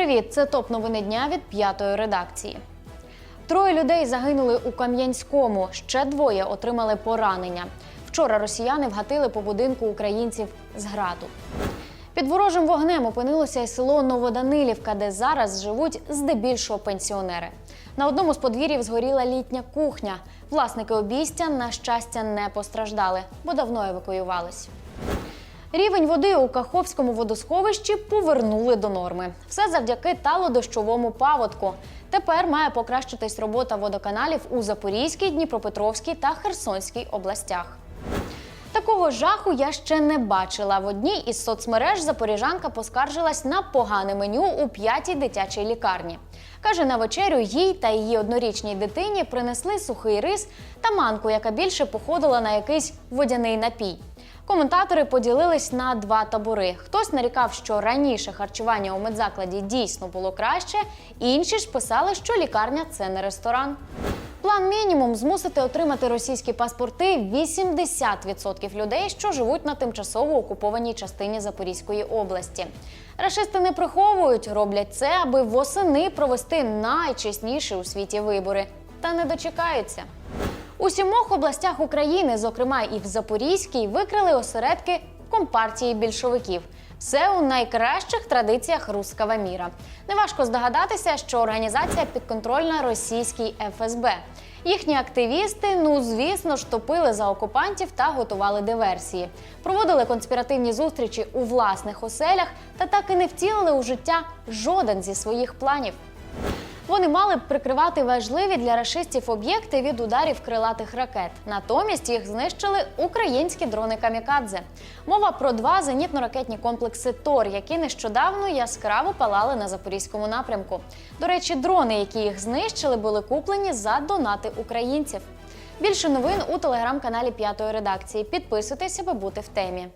Привіт, це топ новини дня від п'ятої редакції. Троє людей загинули у Кам'янському. Ще двоє отримали поранення. Вчора росіяни вгатили по будинку українців з граду. Під ворожим вогнем опинилося й село Новоданилівка, де зараз живуть здебільшого пенсіонери. На одному з подвір'їв згоріла літня кухня. Власники обійстя, на щастя, не постраждали, бо давно евакуювались. Рівень води у Каховському водосховищі повернули до норми. Все завдяки талодощовому паводку. Тепер має покращитись робота водоканалів у Запорізькій, Дніпропетровській та Херсонській областях. Такого жаху я ще не бачила. В одній із соцмереж запоріжанка поскаржилась на погане меню у п'ятій дитячій лікарні. Каже, на вечерю їй та її однорічній дитині принесли сухий рис та манку, яка більше походила на якийсь водяний напій. Коментатори поділились на два табори. Хтось нарікав, що раніше харчування у медзакладі дійсно було краще, інші ж писали, що лікарня це не ресторан. План мінімум змусити отримати російські паспорти 80% людей, що живуть на тимчасово окупованій частині Запорізької області. Рашисти не приховують, роблять це, аби восени провести найчесніші у світі вибори. Та не дочекаються. У сімох областях України, зокрема і в Запорізькій, викрили осередки компартії більшовиків. Все у найкращих традиціях рускава міра. Неважко здогадатися, що організація підконтрольна російській ФСБ. Їхні активісти, ну звісно ж, топили за окупантів та готували диверсії, проводили конспіративні зустрічі у власних оселях та так і не втілили у життя жоден зі своїх планів. Вони мали б прикривати важливі для рашистів об'єкти від ударів крилатих ракет. Натомість їх знищили українські дрони камікадзе. Мова про два зенітно-ракетні комплекси ТОР, які нещодавно яскраво палали на запорізькому напрямку. До речі, дрони, які їх знищили, були куплені за донати українців. Більше новин у телеграм-каналі П'ятої редакції. Підписуйтесь, аби бути в темі.